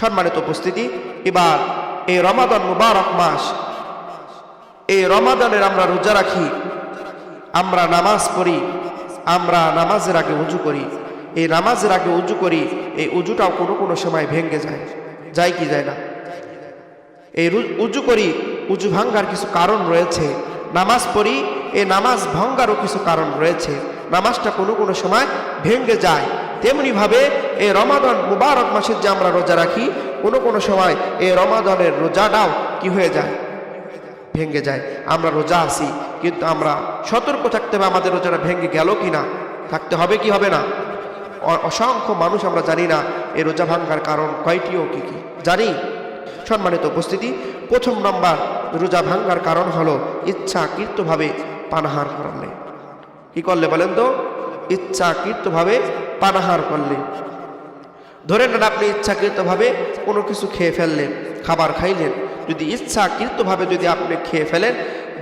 সম্মানিত উপস্থিতি। এবার এই রমাদান মুবারক মাস, এই রমাদানের আমরা রোজা রাখি, আমরা নামাজ পড়ি, আমরা নামাজের আগে উজু করি। এই নামাজের আগে উজু করি, এই উজুটাও কোনো কোনো সময় ভেঙে যায় যায় কি যায় না? এই উজু করি, উজু ভাঙ্গার কিছু কারণ রয়েছে। নামাজ পড়ি, এই নামাজ ভঙ্গারও কিছু কারণ রয়েছে। নামাজটা কোনো কোনো সময় ভেঙে যায়। তেমনিভাবে এই রমাদান মুবারক মাসের যে আমরা রোজা রাখি, কোনো কোনো সময় এই রমাদানের রোজাটাও কি হয়ে যায়? ভেঙে যায়। আমরা রোজা আসি কিন্তু আমরা সতর্ক থাকতে হবে আমাদের রোজাটা ভেঙে গেল কি না থাকতে হবে কি হবে না? অসংখ্য মানুষ আমরা জানি না এই রোজা ভাঙ্গার কারণ কয়টি ও কি কি। জানি। সম্মানিত উপস্থিতি, প্রথম নম্বর রোজা ভাঙ্গার কারণ হলো ইচ্ছাকৃতভাবে পানাহার করলে কি করলে বলেন তো? ইচ্ছাকৃতভাবে পানাহার করলেন ধরে নেন আপনি ইচ্ছাকৃতভাবে কোনো কিছু খেয়ে ফেললেন, খাবার খাইলেন। যদি ইচ্ছাকৃতভাবে যদি আপনি খেয়ে ফেলেন,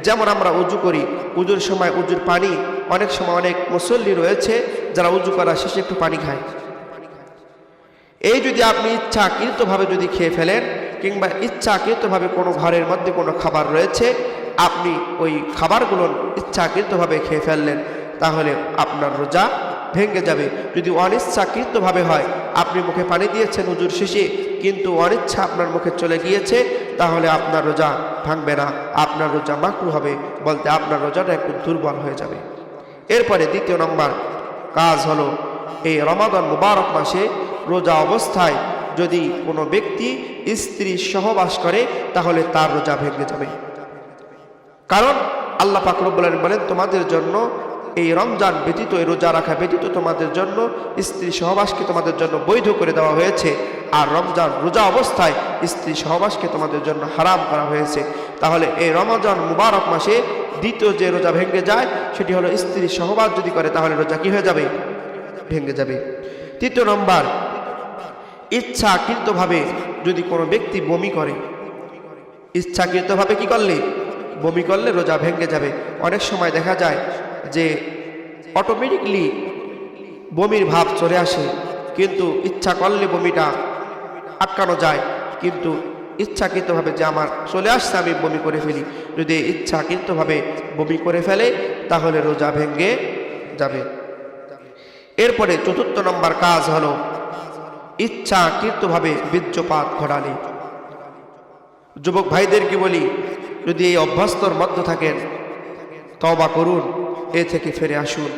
যেমন আমরা উজু করি, উজুর সময় উজুর পানি, অনেক সময় অনেক মুসল্লি রয়েছে যারা উজু করা শেষে একটু পানি খায়। এই যদি আপনি ইচ্ছাকৃতভাবে যদি খেয়ে ফেলেন, কিংবা ইচ্ছাকৃতভাবে কোনো ঘরের মধ্যে কোনো খাবার রয়েছে, আপনি ওই খাবারগুলো ইচ্ছাকৃতভাবে খেয়ে ফেললেন, তাহলে আপনার রোজা ভেঙে যাবে। যদি অনিচ্ছাকৃতভাবে হয়, আপনি মুখে পানি দিয়েছেন উজুর শেষে কিন্তু অনিচ্ছা আপনার মুখে চলে গিয়েছে, তাহলে আপনার রোজা ভাঙবে না, আপনার রোজা মাকরু হবে, বলতে আপনার রোজাটা একটু দুর্বল হয়ে যাবে। এরপরে দ্বিতীয় নম্বর কাজ হলো, এই রমাদান মুবারক মাসে রোজা অবস্থায় যদি কোনো ব্যক্তি স্ত্রী সহবাস করে, তাহলে তার রোজা ভেঙে যাবে। কারণ আল্লাহ পাকরবুল্লাহ বলেন, তোমাদের জন্য এই রমজান ব্যতীত, এই রোজা রাখা ব্যতীত তোমাদের জন্য স্ত্রী সহবাসকে তোমাদের জন্য বৈধ করে দেওয়া হয়েছে। আর রমজান রোজা অবস্থায় স্ত্রী সহবাসকে তোমাদের জন্য হারাম করা হয়েছে। তাহলে এই রমজান মুবারক মাসে দ্বিতীয় যে রোজা ভেঙে যায়, সেটি হলো স্ত্রী সহবাস যদি করে, তাহলে রোজা কি হয়ে যাবে? ভেঙে যাবে। তৃতীয় নম্বর, ইচ্ছাকৃতভাবে যদি কোনো ব্যক্তি বমি করে, ইচ্ছাকৃতভাবে কি করলে? বমি করলে রোজা ভেঙে যাবে। অনেক সময় দেখা যায় যে অটোমেটিকলি বমির ভাব চলে আসে, কিন্তু ইচ্ছা করলে বমিটা আটকানো যায়, কিন্তু ইচ্ছাকৃতভাবে যে আমার চলে আসছে, আমি বমি করে ফেলি। যদি ইচ্ছাকৃতভাবে বমি করে ফেলে, তাহলে রোজা ভেঙে যাবে। এরপরে চতুর্থ নম্বর কাজ হলো ইচ্ছাকৃতভাবে বীর্যপাত ঘটালে। যুবক ভাইদেরকে বলি, যদি এই অভ্যস্তর মধ্য থাকেন তবা করুন। এ থেকে ফিরে আসুন।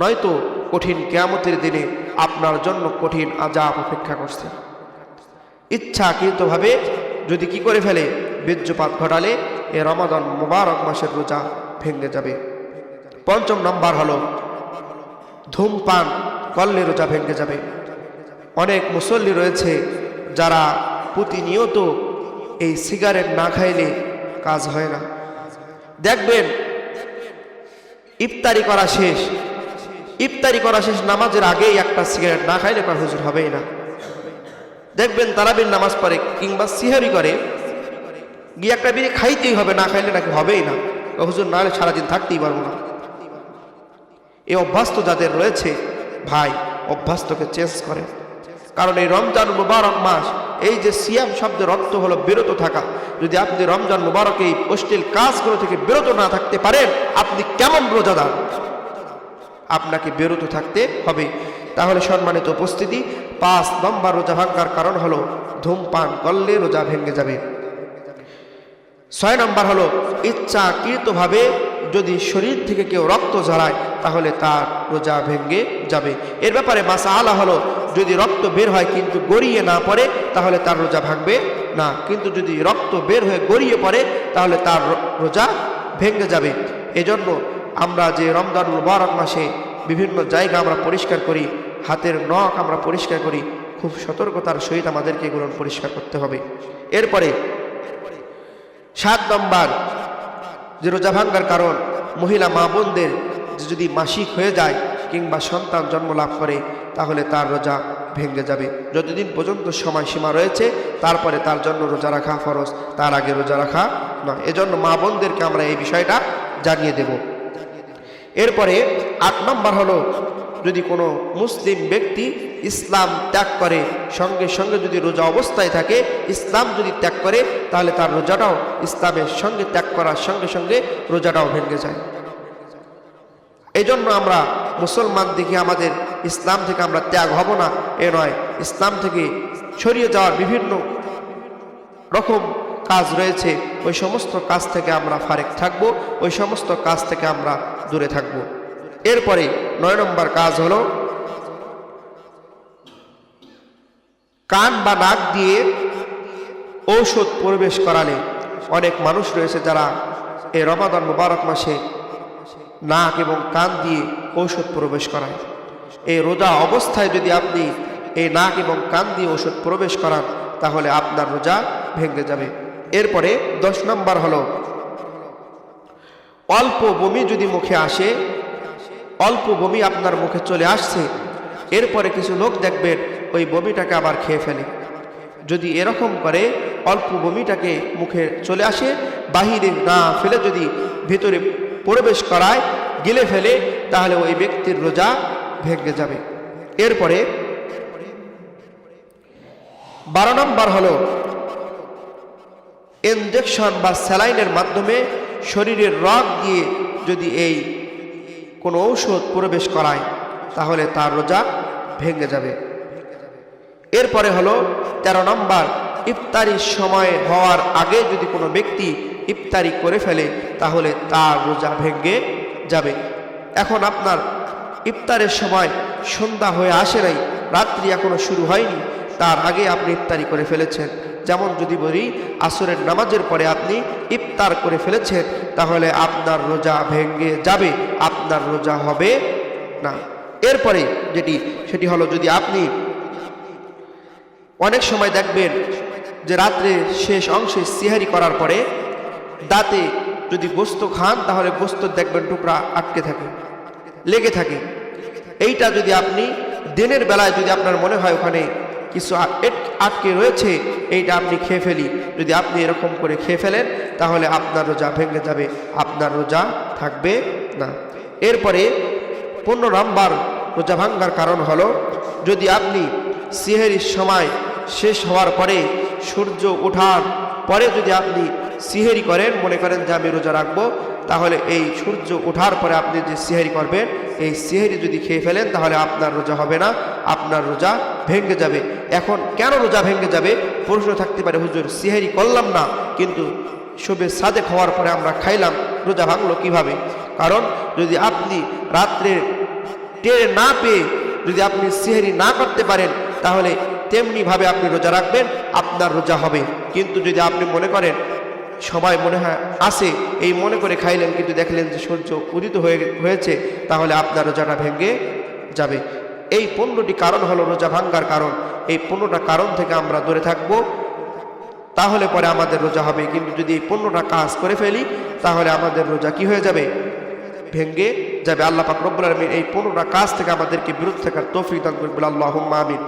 নয়তো কঠিন কেয়ামতের দিনে আপনার জন্য কঠিন আজাব অপেক্ষা করছে। ইচ্ছাকৃতভাবে যদি কি করে ফেলে, বীর্যপাত ঘটালে এ রমাদান মুবারক মাসের রোজা ভেঙে যাবে। পঞ্চম নম্বর হলো, ধূমপান করলে রোজা ভেঙে যাবে। অনেক মুসল্লি রয়েছে যারা প্রতিনিয়ত এই সিগারেট না খাইলে কাজ হয় না। দেখবেন ইফতারি করা শেষ। ইফতারি করা শেষ, নামাজের আগেই একটা সিগারেট না খাইলে কার হুজুর, হবেই না। দেখবেন তারাবির নামাজ পড়ে কিংবা সিহারি করে, গিয়ে একটা বিড়ি খাইতেই হবে, না খাইলে নাকি হবেই না। হুজুর, না হলে সারাদিন থাকতেই পারব না। এই অভ্যাস তো যাদের রয়েছে, ভাই অভ্যাস তোকে চেঞ্জ করে কারণ এই রমজান মুবারক মাস এই যে সিয়াম শব্দের অর্থ হলো বিরত থাকা। যদি আপনি রমজান মুবারক এই অশ্লীল কাজগুলো থেকে বিরত না থাকতে পারেন, আপনি কেমন রোজাদার? আপনাকে বিরত থাকতে হবে। তাহলে সম্মানিত উপস্থিতি, পাঁচ নম্বর রোজা ভাঙ্গার কারণ হলো ধূমপান করলে রোজা ভেঙে যাবে। ছয় নম্বর হলো ইচ্ছাকৃতভাবে যদি শরীর থেকে কেউ রক্ত ঝরায় তাহলে তার রোজা ভেঙে যাবে। এর ব্যাপারে মাসা আলা হলো যদি রক্ত বের হয় কিন্তু গড়িয়ে না পড়ে, তাহলে তার রোজা ভাঙবে না। কিন্তু যদি রক্ত বের হয়ে গড়িয়ে পড়ে, তাহলে তার রোজা ভেঙে যাবে। এজন্য আমরা যে রমজান মুবারক মাসে বিভিন্ন জায়গা আমরা পরিষ্কার করি, হাতের নখ আমরা পরিষ্কার করি, খুব সতর্কতার সহিত আমাদেরকে এগুলো পরিষ্কার করতে হবে। এরপরে সাত নম্বর, যে রোজা ভাঙ্গার কারণ, মহিলা মা বোনদের যদি মাসিক হয়ে যায় কিংবা সন্তান জন্ম লাভ করে তাহলে তার রোজা ভেঙে যাবে। যতদিন পর্যন্ত সময়সীমা রয়েছে, তারপরে তার জন্য রোজা রাখা ফরজ, তার আগে রোজা রাখা নয়। এজন্য মা বোনদেরকে আমরা এই বিষয়টা জানিয়ে দেব। এরপরে আট নম্বর হলো, যদি কোনো মুসলিম ব্যক্তি ইসলাম ত্যাগ করে, সঙ্গে সঙ্গে যদি রোজা অবস্থায় থাকে, ইসলাম যদি ত্যাগ করে, তাহলে তার রোজাটাও ইসলামের সঙ্গে ত্যাগ করার সঙ্গে সঙ্গে রোজাটাও ভেঙে যায়। এই জন্য আমরা মুসলমান দেখি আমাদের ইসলাম থেকে আমরা ত্যাগ হব না, এ নয়। ইসলাম থেকে ছড়িয়ে যাওয়ার বিভিন্ন রকম কাজ রয়েছে, ওই সমস্ত কাজ থেকে আমরা ফারেক থাকব, ওই সমস্ত কাজ থেকে আমরা দূরে থাকব। এরপরে নয় নম্বর কাজ হলো, কান বা নাক দিয়ে ঔষধ প্রবেশ করালে অনেক মানুষ রয়েছে যারা এই রমাদান মুবারক মাসে নাক এবং কান দিয়ে ঔষধ প্রবেশ করায়। এই রোজা অবস্থায় যদি আপনি এই নাক এবং কান দিয়ে ওষুধ প্রবেশ করান, তাহলে আপনার রোজা ভেঙে যাবে। এরপরে দশ নম্বর হলো, অল্প বমি যদি মুখে আসে, অল্প বমি আপনার মুখে চলে আসছে, এরপরে কিছু লোক দেখবেন ওই বমিটাকে আবার খেয়ে ফেলে। যদি এরকম করে অল্প বমিটাকে মুখে চলে আসে, বাহিরে না ফেলে যদি ভিতরে প্রবেশ করায়, গিলে ফেলে, তাহলে ওই ব্যক্তির রোজা ভেঙে যাবে। এরপরে বারো নম্বর হল ইনজেকশন বা স্যালাইনের মাধ্যমে শরীরের রগ দিয়ে যদি এই কোনো ঔষধ প্রবেশ করায়, তাহলে তার রোজা ভেঙে যাবে। এরপরে হলো ১৩ নম্বর, ইফতারির সময় হওয়ার আগে যদি কোনো ব্যক্তি ইফতারি করে ফেলে, তাহলে তার রোজা ভেঙে যাবে। এখন আপনার ইফতারের সময় সন্ধ্যা হয়ে আসে নাই, রাত্রি এখনও শুরু হয়নি, তার আগে আপনি ইফতারি করে ফেলেছেন। যেমন যদি বলি, আসরের নামাজের পরে আপনি ইফতার করে ফেলেছেন, তাহলে আপনার রোজা ভেঙে যাবে, আপনার রোজা হবে না। এরপরে যেটি, সেটি হলো যদি আপনি অনেক সময় দেখবেন যে রাত্রে শেষ অংশে সিহারি করার পরে দাঁতে যদি গোস্ত খান, তাহলে গোস্ত দেখবেন টুকরা আটকে থাকে। লেগে থাকে। এইটা যদি আপনি দিনের বেলায় যদি আপনার মনে হয় ওখানে কিছু আটকে রয়েছে, এইটা আপনি খেয়ে ফেলি। যদি আপনি এরকম করে খেয়ে ফেলেন, তাহলে আপনার রোজা ভেঙে যাবে, আপনার রোজা থাকবে না। এরপরে পনেরো নাম্বার রোজা ভাঙ্গার কারণ হলো, যদি আপনি সিহেরির সময় শেষ হওয়ার পরে, সূর্য ওঠার পরে যদি আপনি সিহেরি করেন, মনে করেন যে আমি রোজা রাখব তাহলে এই সূর্য ওঠার পরে আপনি যে সিহেরি করবেন, এই সিহেরি যদি খেয়ে ফেলেন, তাহলে আপনার রোজা হবে না, আপনার রোজা ভেঙে যাবে। এখন কেন রোজা ভেঙে যাবে? প্রশ্ন থাকতে পারে, হুজুর, সিহেরি করলাম না, কিন্তু শোবে সাদেক হওয়ার পরে আমরা খাইলাম, রোজা ভাঙলো কীভাবে? কারণ যদি আপনি রাত্রে টের না পেয়ে যদি আপনি সিহেরি না করতে পারেন, তাহলে তেমনিভাবে আপনি রোজা রাখবেন, আপনার রোজা হবে। কিন্তু যদি আপনি মনে করেন সবাই মনে হয় আসে। এই মনে করে খাইলেন, কিন্তু দেখলেন যে সূর্য উদিত হয়ে হয়েছে, তাহলে আপনার রোজাটা ভেঙে যাবে। এই পণ্যটি কারণ হলো রোজা ভাঙ্গার কারণ। এই পণ্যটা কারণ থেকে আমরা দূরে থাকব। তাহলে পরে আমাদের রোজা হবে। কিন্তু যদি এই পণ্যটা কাজ করে ফেলি, তাহলে আমাদের রোজা কি হয়ে যাবে? ভেঙ্গে যাবে। আল্লাহ পাক রব্বুল আলমীর এই পনেরোটা কাজ থেকে আমাদেরকে বিরত থাকার তৌফিক দান করবে আল্লাহ আমিন।